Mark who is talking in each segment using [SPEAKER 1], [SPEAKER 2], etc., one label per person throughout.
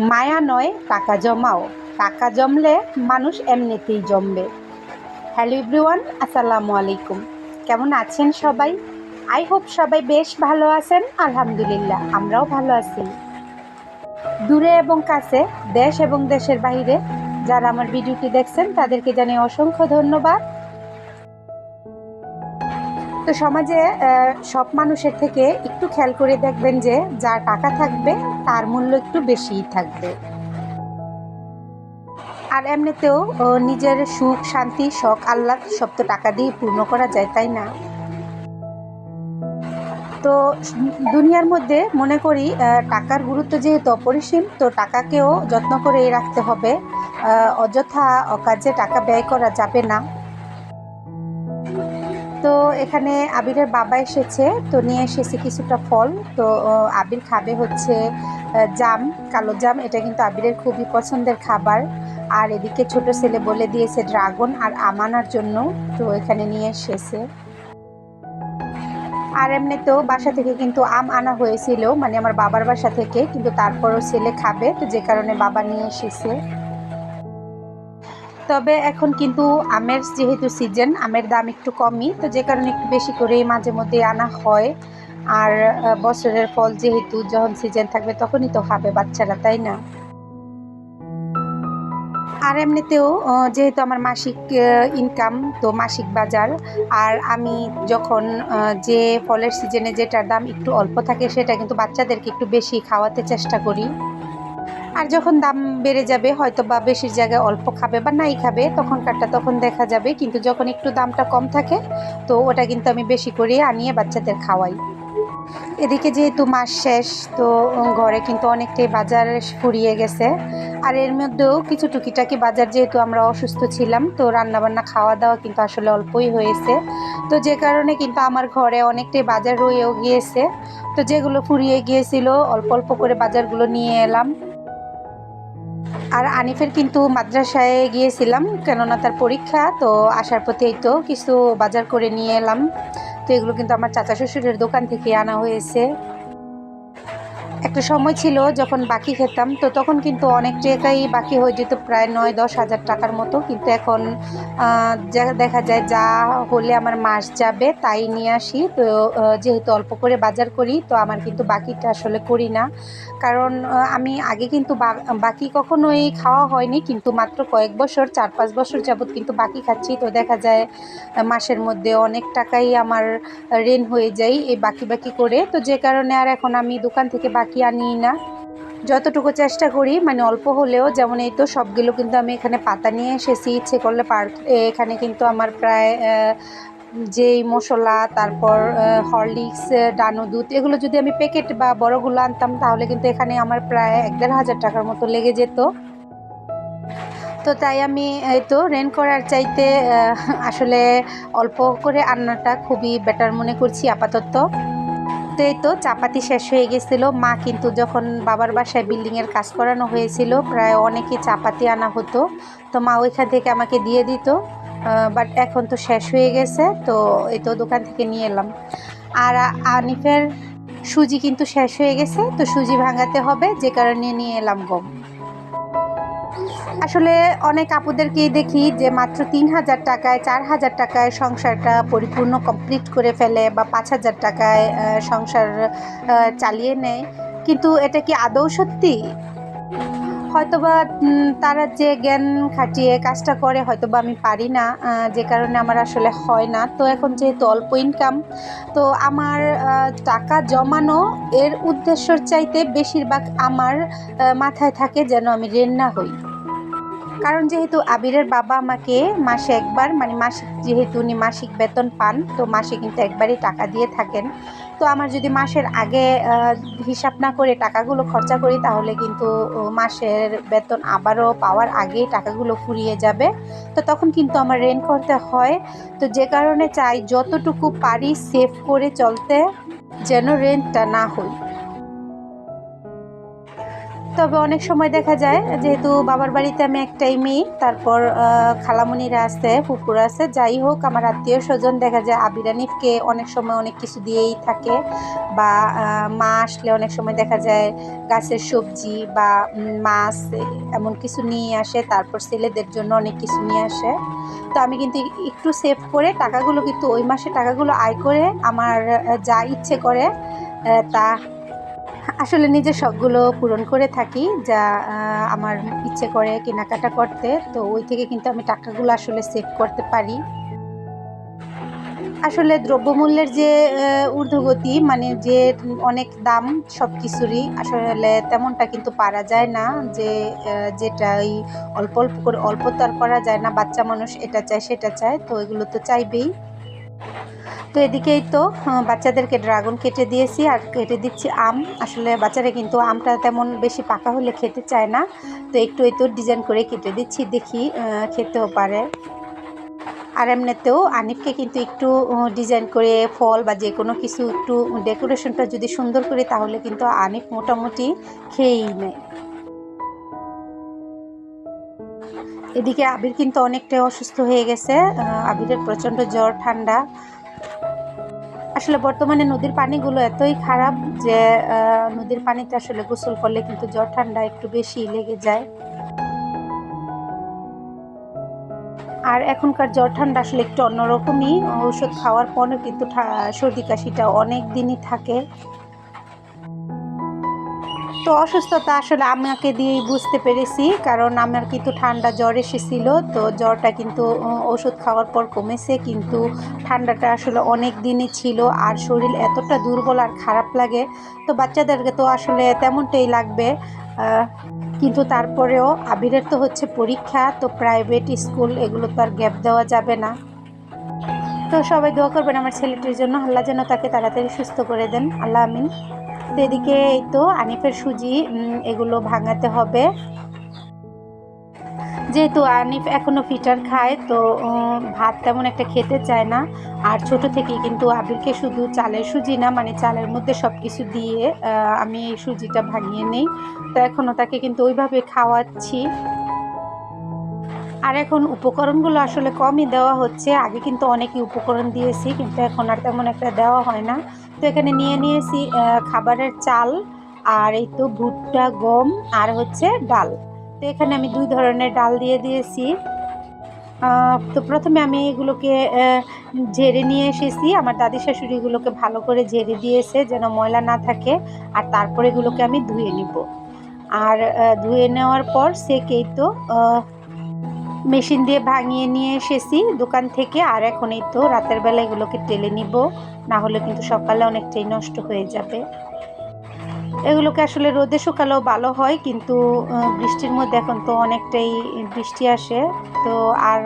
[SPEAKER 1] মায়া নয়, টাকা জমাও। টাকা জমলে মানুষ এমনিতেই জমবে। হ্যালো এভরিওয়ান, আসসালামু আলাইকুম। কেমন আছেন সবাই? আই হোপ সবাই বেশ ভালো আছেন, আলহামদুলিল্লাহ, আমরাও ভালো আছি। দূরে এবং কাছে, দেশ এবং দেশের বাইরে, যারা আমার ভিডিওটি দেখছেন, তাদেরকে জানাই অসংখ্য ধন্যবাদ। তো সমাজে সব মানুষের থেকে একটু খেয়াল করে দেখবেন যে যার টাকা থাকবে, তার মূল্য একটু বেশিই থাকবে। আর এমনিতেও নিজের সুখ, শান্তি, শখ, আহ্লাদ সব তো টাকা দিয়ে পূর্ণ করা যায়, তাই না? তো দুনিয়ার মধ্যে মনে করি টাকার গুরুত্ব যেহেতু অপরিসীম, তো টাকাকেও যত্ন করে রাখতে হবে। অযথা অকাজে টাকা ব্যয় করা যাবে না। তো এখানে আবিরের বাবা এসেছে, তো নিয়ে এসেছে কিছুটা ফল। তো আবির খাবে হচ্ছে জাম, কালো জাম। এটা কিন্তু আবিরের খুবই পছন্দের খাবার। আর এদিকে ছোট ছেলে বলে দিয়েছে ড্রাগন আর আমানার জন্য, তো এখানে নিয়ে এসেছে। আর এমনিতেও বাসা থেকে কিন্তু আম আনা হয়েছিল মানে আমার বাবার বাসা থেকে, কিন্তু তারপরও ছেলে খাবে, তো যে কারণে বাবা নিয়ে এসেছে। তবে এখন কিন্তু আমের যেহেতু সিজন আমের দাম একটু কমই, তো যে কারণে একটু বেশি করেই মাঝে মধ্যে আনা হয়। আর বছরের ফল যেহেতু যখন সিজন থাকবে তখনই তো খাবে বাচ্চারা, তাই না? আর এমনিতেও যেহেতু আমার মাসিক ইনকাম তো মাসিক বাজার, আর আমি যখন যে ফলের সিজনে যেটার দাম একটু অল্প থাকে সেটা কিন্তু বাচ্চাদেরকে একটু বেশি খাওয়াতে চেষ্টা করি। আর যখন দাম বেড়ে যাবে হয়তো বা বেশির জায়গায় অল্প খাবে বা নাই খাবে, তখনকারটা তখন দেখা যাবে। কিন্তু যখন একটু দামটা কম থাকে, তো ওটা কিন্তু আমি বেশি করে আনিয়ে বাচ্চাদের খাওয়াই। এদিকে যেহেতু মাস শেষ, তো ঘরে কিন্তু অনেকটাই বাজার ফুরিয়ে গেছে। আর এর মধ্যেও কিছু টুকিটাকি বাজার যেহেতু আমরা অসুস্থ ছিলাম, তো রান্নাবান্না খাওয়া দাওয়া কিন্তু আসলে অল্পই হয়েছে। তো যে কারণে কিন্তু আমার ঘরে অনেকটাই বাজার রয়েও গিয়েছে। তো যেগুলো ফুরিয়ে গিয়েছিল, অল্প অল্প করে বাজারগুলো নিয়ে এলাম। আর আনিফের কিন্তু মাদ্রাসায় গিয়েছিলাম, কেননা তার পরীক্ষা, তো আসার পথে তো কিছু বাজার করে নিয়ে এলাম। তো এগুলো কিন্তু আমার চাচা শ্বশুরের দোকান থেকে আনা হয়েছে। একটা সময় ছিল যখন বাকি খেতাম, তো তখন কিন্তু অনেক টাকাই বাকি হয়ে যেত, প্রায় নয় দশ হাজার টাকার মতো। কিন্তু এখন দেখা যায় যা হলে আমার মাস যাবে তাই নিয়ে আসি। তো যেহেতু অল্প করে বাজার করি, তো আমার কিন্তু বাকিটা আসলে করি না। কারণ আমি আগে কিন্তু বাকি কখনোই খাওয়া হয়নি, কিন্তু মাত্র কয়েক বছর, চার পাঁচ বছর যাবৎ কিন্তু বাকি খাচ্ছি। তো দেখা যায় মাসের মধ্যে অনেক টাকাই আমার ঋণ হয়ে যায় এই বাকি বাকি করে। তো যে কারণে আর এখন আমি দোকান থেকে বাকি আনি না। যতটুকু চেষ্টা করি মানে অল্প হলেও যেমন এই তো সবগুলো কিন্তু আমি এখানে পাতা নিয়ে এসেছি, ইচ্ছে করলে পার এখানে কিন্তু আমার প্রায় যেই মশলা, তারপর হরলিক্স ডানো দুধ এগুলো যদি আমি প্যাকেট বা বড়গুলো আনতাম, তাহলে কিন্তু এখানে আমার প্রায় এক দেড় হাজার টাকার মতো লেগে যেত। তো তাই আমি এই তো রেন করার চাইতে আসলে অল্প করে আন্নাটা খুবই বেটার মনে করছি, আপাতত। এই তো চাপাতি শেষ হয়ে গেছিল। মা কিন্তু যখন বাবার বাসায় বিল্ডিংয়ের কাজ করানো হয়েছিল, প্রায় অনেকে চাপাতি আনা হতো। তো মা ওইখান থেকে আমাকে দিয়ে দিত বাট এখন তো শেষ হয়ে গেছে, তো এই তো দোকান থেকে নিয়ে এলাম। আর আনিফের সুজি কিন্তু শেষ হয়ে গেছে, তো সুজি ভাঙাতে হবে, যে কারণে নিয়ে এলাম গম। আসলে অনেক আপুদেরকেই দেখি যে মাত্র তিন হাজার টাকায়, চার হাজার টাকায় সংসারটা পরিপূর্ণ কমপ্লিট করে ফেলে বা পাঁচ হাজার টাকায় সংসার চালিয়ে নেয়। কিন্তু এটা কি আদৌ সত্যি? হয়তোবা তারা যে জ্ঞান খাটিয়ে কাজটা করে, হয়তোবা আমি পারি না যে কারণে আমার আসলে হয় না। তো এখন যেহেতু অল্প ইনকাম তো আমার টাকা জমানো এর উদ্দেশ্যর চাইতে বেশিরভাগ আমার মাথায় থাকে যেন আমি ঋণ না হই। কারণ যেহেতু আবিরের বাবা আমাকে মাসে একবার মানে মাসিক যেহেতু উনি মাসিক বেতন পান, তো মাসে কিন্তু একবারই টাকা দিয়ে থাকেন। তো আমার যদি মাসের আগে হিসাব না করে টাকাগুলো খরচা করি, তাহলে কিন্তু মাসের বেতন আবারও পাওয়ার আগেই টাকাগুলো ফুরিয়ে যাবে। তো তখন কিন্তু আমার রেন করতে হয়। তো যে কারণে চাই যতটুকু পারি সেভ করে চলতে, যেন রেন্টটা না তো তবে অনেক সময় দেখা যায়, যেহেতু বাবার বাড়িতে আমি একটাই মেয়ে, তারপর খালামুনিরা আছে পুকুর আছে, যাই হোক, আমার আত্মীয় স্বজন দেখা যায় আবিরানিফকে অনেক সময় অনেক কিছু দিয়েই থাকে বা মা আসলে অনেক সময় দেখা যায় গাছের সবজি বা মাছ, এমন কিছু নিয়ে আসে, তারপর ছেলেদের জন্য অনেক কিছু নিয়ে আসে। তো আমি কিন্তু একটু সেভ করে টাকাগুলো কিন্তু ওই মাসে টাকাগুলো আয় করে আমার যা ইচ্ছে করে তা আসলে নিজের শখগুলো পূরণ করে থাকি, যা আমার ইচ্ছে করে কেনাকাটা করতে। তো ওই থেকে কিন্তু আমি টাকাগুলো আসলে সেভ করতে পারি। আসলে দ্রব্যমূল্যের যে ঊর্ধ্বগতি মানে যে অনেক দাম সব কিছুরই আসলে তেমনটা কিন্তু পারা যায় না যে যেটা ওই অল্প অল্প করে, অল্প তো আর করা যায় না, বাচ্চা মানুষ এটা চায়, সেটা চায়, তো এগুলো তো চাইবেই। তো এদিকেই তো বাচ্চাদেরকে ড্রাগন কেটে দিয়েছি আর কেটে দিচ্ছি আম। আসলে বাচ্চারা কিন্তু আমটা তেমন বেশি পাকা হলে খেতে চায় না, তো একটু একটু ডিজাইন করে কেটে দিচ্ছি, দেখি খেতেও পারে। আর এমনিতেও আনিফকে কিন্তু একটু ডিজাইন করে ফল বা যে কোনো কিছু একটু ডেকোরেশনটা যদি সুন্দর করি, তাহলে কিন্তু আনিফ মোটামুটি খেয়েই নেয়। এদিকে আবির কিন্তু অনেকটাই অসুস্থ হয়ে গেছে আবিরের প্রচণ্ড জ্বর, ঠান্ডা। আসলে বর্তমানে নদীর পানিগুলো এতই খারাপ যে নদীর পানিতে আসলে গোসল করলে কিন্তু জ্বর ঠান্ডা একটু বেশি লেগে যায়। আর এখনকার জ্বর ঠান্ডা আসলে একটু অন্যরকমই। ওষুধ খাওয়ার পরও কিন্তু সর্দি কাশিটা অনেক দিনই থাকে। তো অসুস্থতা আসলে আমাকে দিয়েই বুঝতে পেরেছি, কারণ আমার কিন্তু ঠান্ডা জ্বর এসেছিল, তো জ্বরটা কিন্তু ওষুধ খাওয়ার পর কমেছে, কিন্তু ঠান্ডাটা আসলে অনেক দিনই ছিল, আর শরীর এতটা দুর্বল আর খারাপ লাগে, তো বাচ্চাদেরকে তো আসলে তেমনটাই লাগবে কিন্তু তারপরেও আবিরের তো হচ্ছে পরীক্ষা, তো প্রাইভেট স্কুল এগুলো তো আর গ্যাপ দেওয়া যাবে না। তো সবাই দোয়া করবেন আমার ছেলেটির জন্য, আল্লাহ যেন তাকে তাড়াতাড়ি সুস্থ করে দেন, আল্লাহ আমিন। তো এদিকে এই তো আনিফের সুজি এগুলো ভাঙাতে হবে। যেহেতু আনিফ এখনও ফিটার খায়, তো ভাত তেমন একটা খেতে চায় না। আর ছোট থেকেই কিন্তু আবিরকে শুধু চালের সুজি না মানে চালের মধ্যে সব কিছু দিয়ে আমি এই সুজিটা ভাঙিয়ে নেই। তো এখনও তাকে কিন্তু ওইভাবে খাওয়াচ্ছি। আর এখন উপকরণগুলো আসলে কমই দেওয়া হচ্ছে। আগে কিন্তু অনেকই উপকরণ দিয়েছি, কিন্তু এখন আর তেমন একটা দেওয়া হয় না। তো এখানে নিয়ে নিয়েছি খাবারের চাল আর এই তো ভুট্টা, গম আর হচ্ছে ডাল। তো এখানে আমি দুই ধরনের ডাল দিয়ে দিয়েছি। তো প্রথমে আমি এগুলোকে ঝেড়ে নিয়ে এসেছি। আমার দাদি শাশুড়ি এগুলোকে ভালো করে ঝেড়ে দিয়েছে যেন ময়লা না থাকে আর তারপরে এগুলোকে আমি ধুয়ে নিব। আর ধুয়ে নেওয়ার পর সেকেই তো মেশিন দিয়ে ভাঙিয়ে নিয়ে এসেছি। দোকান থেকে আর এখন এই তো রাতের বেলা এগুলোকে টেলে নিব। না হলে কিন্তু সকালে অনেকটাই নষ্ট হয়ে যাবে। এগুলোকে আসলে রোদে শুকালেও ভালো হয়, কিন্তু বৃষ্টির মধ্যে এখন তো অনেকটাই বৃষ্টি আসে। তো আর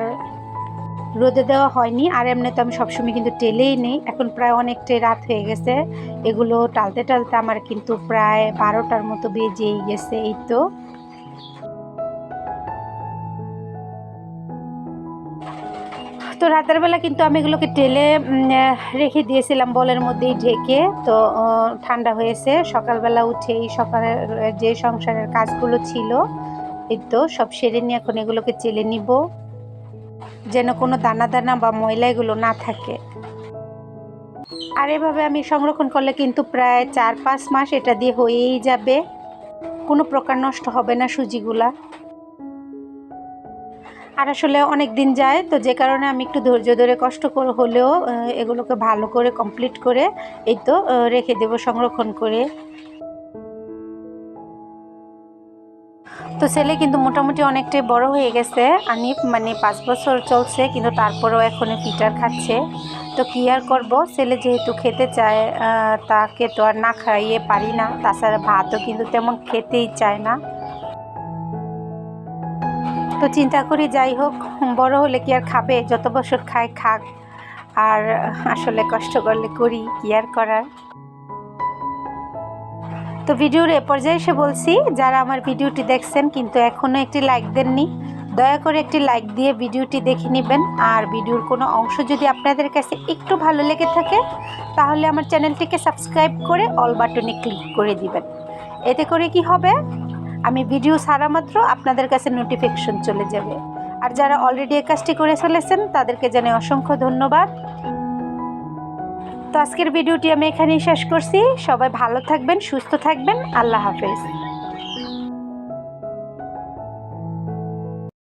[SPEAKER 1] রোদে দেওয়া হয়নি। আর এমনি তো আমি সবসময় কিন্তু টেলেই নেই। এখন প্রায় অনেকটাই রাত হয়ে গেছে। এগুলো টালতে টালতে আমার কিন্তু প্রায় বারোটার মতো বেজেই গেছে, এই তো। তো রাতের বেলা কিন্তু আমি এগুলোকে টেলে রেখে দিয়েছিলাম বলের মধ্যেই ঢেকে। তো ঠান্ডা হয়েছে। সকালবেলা উঠেই সকালের, যে সংসারের কাজগুলো ছিল, এই তো সব সেরে নিয়ে এখন এগুলোকে চেলে নিব। যেন কোনো দানা দানা বা ময়লা এগুলো না থাকে। আর এভাবে আমি সংরক্ষণ করলে কিন্তু প্রায় চার পাঁচ মাস এটা দিয়ে হয়েই যাবে। কোনো প্রকার নষ্ট হবে না সুজিগুলা। আর আসলে অনেক দিন যায়, তো যে কারণে আমি একটু ধৈর্য ধরে কষ্ট করে হলেও এগুলোকে ভালো করে কমপ্লিট করে এই তো রেখে দেব, সংরক্ষণ করে। তো ছেলে কিন্তু মোটামুটি অনেকটাই বড় হয়ে গেছে আনিফ মানে পাঁচ বছর চলছে, কিন্তু তারপরেও এখনও ফিটার খাচ্ছে। তো কি আর করব? ছেলে যেহেতু খেতে চায় তাকে তো আর না খাইয়ে পারি না, তাছাড়া ভাতও কিন্তু তেমন খেতেই চায় না। তো চিন্তা করি, যাই হোক, বড় হলে কি আর খাবে? যত বছর খায়, খাক। আর আসলে কষ্ট করলে করি, কি আর করার? তো ভিডিওর এ পর্যায়ে এসে বলছি, যারা আমার ভিডিওটি দেখছেন কিন্তু এখনও একটি লাইক দেননি, দয়া করে একটি লাইক দিয়ে ভিডিওটি দেখে নেবেন। আর ভিডিওর কোনো অংশ যদি আপনাদের কাছে একটু ভালো লেগে থাকে, তাহলে আমার চ্যানেলটিকে সাবস্ক্রাইব করে অল বাটনে ক্লিক করে দিবেন। এতে করে কি হবে? আমি ভিডিও ছাড়া মাত্র আপনাদের কাছে নোটিফিকেশন চলে যাবে। আর যারা অলরেডি এই কাজটি করে ফেলেছেন, তাদেরকে জানাই অসংখ্য ধন্যবাদ। তো আজকের ভিডিওটি আমি এখানেই শেষ করছি। সবাই ভালো থাকবেন, সুস্থ থাকবেন। আল্লাহ হাফেজ।